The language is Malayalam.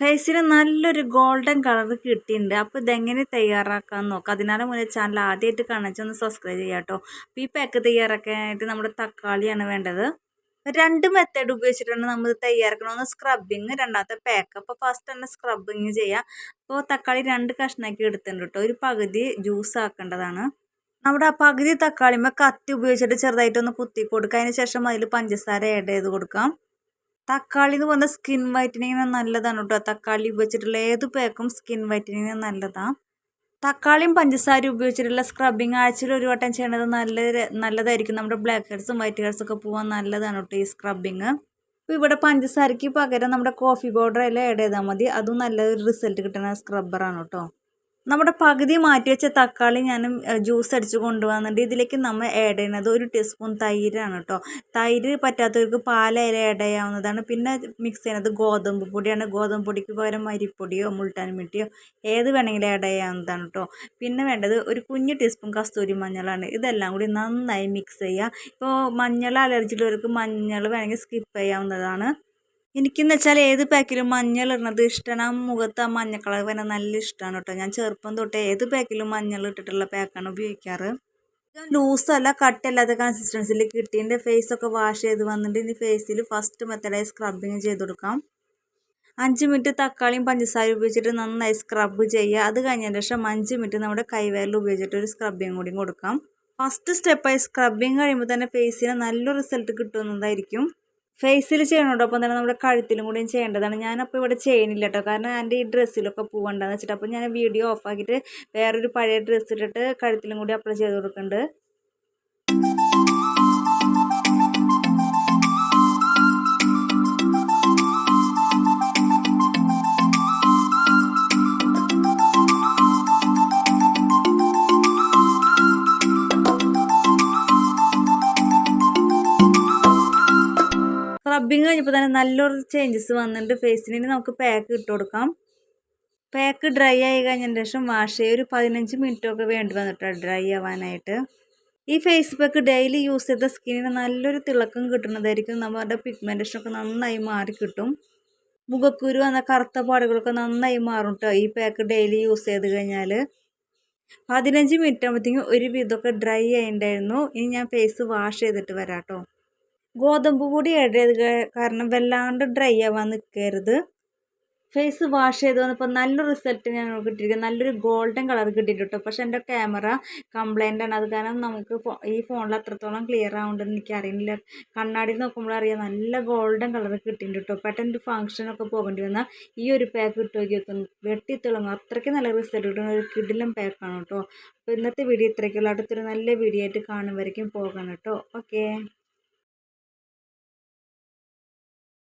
ഫേസിന് നല്ലൊരു ഗോൾഡൻ കളർ കിട്ടിയിട്ടുണ്ട്. അപ്പോൾ ഇതെങ്ങനെ തയ്യാറാക്കാമെന്ന് നോക്കാം? അതിനാണ് മുന്നേ ചാനൽ ആദ്യമായിട്ട് കാണിച്ചാൽ ഒന്ന് സബ്സ്ക്രൈബ് ചെയ്യാം കേട്ടോ അപ്പോൾ ഈ പാക്ക് തയ്യാറാക്കാനായിട്ട് നമ്മുടെ തക്കാളിയാണ് വേണ്ടത്. രണ്ട് മെത്തേഡ് ഉപയോഗിച്ചിട്ടാണ് നമ്മൾ തയ്യാറാക്കണം ഒന്ന് സ്ക്രബിങ് രണ്ടാമത്തെ പാക്ക് അപ്പോൾ ഫസ്റ്റ് തന്നെ സ്ക്രബിങ് ചെയ്യാം. അപ്പോൾ തക്കാളി രണ്ട് കഷ്ണമാക്കി എടുത്തിട്ടുണ്ട് കേട്ടോ ഒരു പകുതി ജ്യൂസ് ആക്കേണ്ടതാണ്. നമ്മുടെ ആ പകുതി തക്കാളിമ കത്തി ഉപയോഗിച്ചിട്ട് ചെറുതായിട്ടൊന്ന് കുത്തി കൊടുക്കുക അതിന് ശേഷം അതിൽ പഞ്ചസാര ആഡ് ചെയ്ത് കൊടുക്കാം. തക്കാളി എന്ന് പറഞ്ഞാൽ സ്കിൻ വൈറ്റനിങ്ങിന് നല്ലതാണ് കേട്ടോ തക്കാളി ഉപയോഗിച്ചിട്ടുള്ള ഏത് പാക്കും സ്കിൻ വൈറ്റനിങ്ങിന് നല്ലതാണ് തക്കാളിയും പഞ്ചസാരയും ഉപയോഗിച്ചിട്ടുള്ള സ്ക്രബിങ് ആഴ്ചയിൽ ഒരു വട്ടം ചെയ്യണത് നല്ല നല്ലതായിരിക്കും. നമ്മുടെ ബ്ലാക്ക് ഹെഡ്സും വൈറ്റ് ഹെഡ്സും ഒക്കെ പോകാൻ നല്ലതാണ് കേട്ടോ ഈ സ്ക്രബിങ് ഇപ്പോൾ ഇവിടെ പഞ്ചസാരയ്ക്ക് പകരം നമ്മുടെ കോഫി പൗഡർ എല്ലാം ആഡ് ചെയ്താൽ മതി. അതും നല്ലൊരു റിസൾട്ട് കിട്ടുന്ന സ്ക്രബ്ബറാണ് കേട്ടോ നമ്മുടെ പകുതി മാറ്റി വെച്ച തക്കാളി ഞാൻ ജ്യൂസ് അടിച്ച് കൊണ്ടുവന്നിട്ട് ഇതിലേക്ക് നമ്മൾ ആഡ് ചെയ്യുന്നത് ഒരു ടീസ്പൂൺ തൈരാണ് കേട്ടോ തൈര് പറ്റാത്തവർക്ക് പാലായാലും ആഡ് ചെയ്യാവുന്നതാണ്. പിന്നെ മിക്സ് ചെയ്യുന്നത് ഗോതമ്പ് പൊടിയാണ്. ഗോതമ്പ് പൊടിക്ക് പകരം അരിപ്പൊടിയോ മുൾട്ടാൻ മിട്ടിയോ ഏത് വേണമെങ്കിലും ആഡ് ചെയ്യാവുന്നതാണ് കേട്ടോ പിന്നെ വേണ്ടത് ഒരു കുഞ്ഞ് ടീസ്പൂൺ കസ്തൂരി മഞ്ഞളാണ്. ഇതെല്ലാം കൂടി നന്നായി മിക്സ് ചെയ്യുക. ഇപ്പോൾ മഞ്ഞൾ അലർജി ഉള്ളവർക്ക് മഞ്ഞൾ വേണമെങ്കിൽ സ്കിപ്പ് ചെയ്യാവുന്നതാണ്. എനിക്കെന്ന് വെച്ചാൽ ഏത് പാക്കിലും മഞ്ഞൾ ഇടണത് ഇഷ്ടമാണ് ആ മുഖത്ത് ആ മഞ്ഞ കളർ വരെ നല്ല ഇഷ്ടമാണ് കേട്ടോ ഞാൻ ചെറുപ്പം തൊട്ടേ ഏത് പാക്കിലും മഞ്ഞൾ ഇട്ടിട്ടുള്ള പാക്കാണ് ഉപയോഗിക്കാറ്. ലൂസല്ല കട്ടല്ലാത്ത കൺസിസ്റ്റൻസിയിൽ കിട്ടി എന്റെ ഫേസൊക്കെ വാഷ് ചെയ്ത് വന്നിട്ട് ഇനി ഫേസിൽ ഫസ്റ്റ് മെത്തഡായി സ്ക്രബിങ് ചെയ്ത് കൊടുക്കാം. അഞ്ച് മിനിറ്റ് തക്കാളിയും പഞ്ചസാരയും ഉപയോഗിച്ചിട്ട് നന്നായി സ്ക്രബ് ചെയ്യുക അത് കഴിഞ്ഞതിന് ശേഷം അഞ്ച് മിനിറ്റ് നമ്മുടെ കൈവേലിൽ ഉപയോഗിച്ചിട്ട് ഒരു സ്ക്രബിങ് കൂടി കൊടുക്കാം. ഫസ്റ്റ് സ്റ്റെപ്പായി സ്ക്രബിങ് കഴിയുമ്പോൾ തന്നെ ഫേസിന് നല്ല റിസൾട്ട് കിട്ടുന്നതായിരിക്കും. ഫേസിൽ ചെയ്യണോടൊപ്പം തന്നെ നമ്മുടെ കഴുത്തിലും കൂടിയും ചെയ്യേണ്ടതാണ്. ഞാനപ്പോൾ ഇവിടെ ചെയ്യണില്ല കേട്ടോ കാരണം എന്റെ ഈ ഡ്രസ്സിലൊക്കെ പോകണ്ടെന്ന് വെച്ചിട്ട്. അപ്പോൾ ഞാൻ വീഡിയോ ഓഫാക്കിയിട്ട് വേറൊരു പഴയ ഡ്രസ്സ് ഇട്ടിട്ട് കഴുത്തിലും കൂടി അപ്ലൈ ചെയ്ത് കൊടുക്കുന്നുണ്ട് സ്ക്രബിങ് കഴിഞ്ഞപ്പോൾ തന്നെ നല്ലൊരു ചേഞ്ചസ് വന്നിട്ടുണ്ട്. ഫേസിന് നമുക്ക് പാക്ക് ഇട്ട് കൊടുക്കാം. പാക്ക് ഡ്രൈ ആയി കഴിഞ്ഞതിന് ശേഷം വാഷ് ചെയ്യുക ഒരു പതിനഞ്ച് മിനിറ്റൊക്കെ വേണ്ടി വന്നിട്ടാണ് ഡ്രൈ ആവാനായിട്ട്. ഈ ഫേസ് പാക്ക് ഡെയിലി യൂസ് ചെയ്ത സ്കിന്നിന് നല്ലൊരു തിളക്കം കിട്ടുന്നതായിരിക്കും. നമ്മുടെ പിഗ്മെന്റേഷനൊക്കെ നന്നായി മാറി കിട്ടും. മുഖക്കുരു എന്ന കറുത്ത പാടുകളൊക്കെ നന്നായി മാറും കേട്ടോ ഈ പാക്ക് ഡെയിലി യൂസ് ചെയ്ത് കഴിഞ്ഞാൽ പതിനഞ്ച് മിനിറ്റ് ആകുമ്പോഴത്തേക്കും ഒരു വിധമൊക്കെ ഡ്രൈ ആയിട്ടുണ്ടായിരുന്നു ഇനി ഞാൻ ഫേസ് വാഷ് ചെയ്തിട്ട് വരാം കേട്ടോ ഗോതമ്പ് പൊടി ആഡ് ചെയ്ത് കാരണം വല്ലാണ്ട് ഡ്രൈ ആവാൻ നിൽക്കരുത് ഫേസ് വാഷ് ചെയ്ത് വന്നപ്പോൾ നല്ല റിസൾട്ട് ഞങ്ങൾ കിട്ടിയിരിക്കുന്നത് നല്ലൊരു ഗോൾഡൻ കളർ കിട്ടിയിട്ടുണ്ട് പക്ഷെ എന്റെ ക്യാമറ കംപ്ലൈന്റ് ആണ്. അത് കാരണം നമുക്ക് ഈ ഫോണിൽ അത്രത്തോളം ക്ലിയർ ആവുന്നുണ്ടെന്ന് എനിക്കറിയില്ല കണ്ണാടി നോക്കുമ്പോൾ അറിയാം നല്ല ഗോൾഡൻ കളർ കിട്ടിയിട്ടുണ്ട്. കേട്ടോ പെട്ടെന്ന് ഫംഗ്ഷനൊക്കെ പോകേണ്ടി വന്നാൽ ഈ ഒരു പാക്ക് ഇട്ട് നോക്കി വെട്ടിത്തിളങ്ങും അത്രയ്ക്ക് നല്ല റിസൾട്ട് കിട്ടുന്ന ഒരു കിടിലം പാക്കാണ് കേട്ടോ. അപ്പോൾ ഇന്നത്തെ വീഡിയോ ഇത്രയ്ക്കുള്ള. അടുത്തൊരു നല്ല വീഡിയോ ആയിട്ട് കാണുമ്പോഴേക്കും പോകണം കേട്ടോ. ഓക്കേ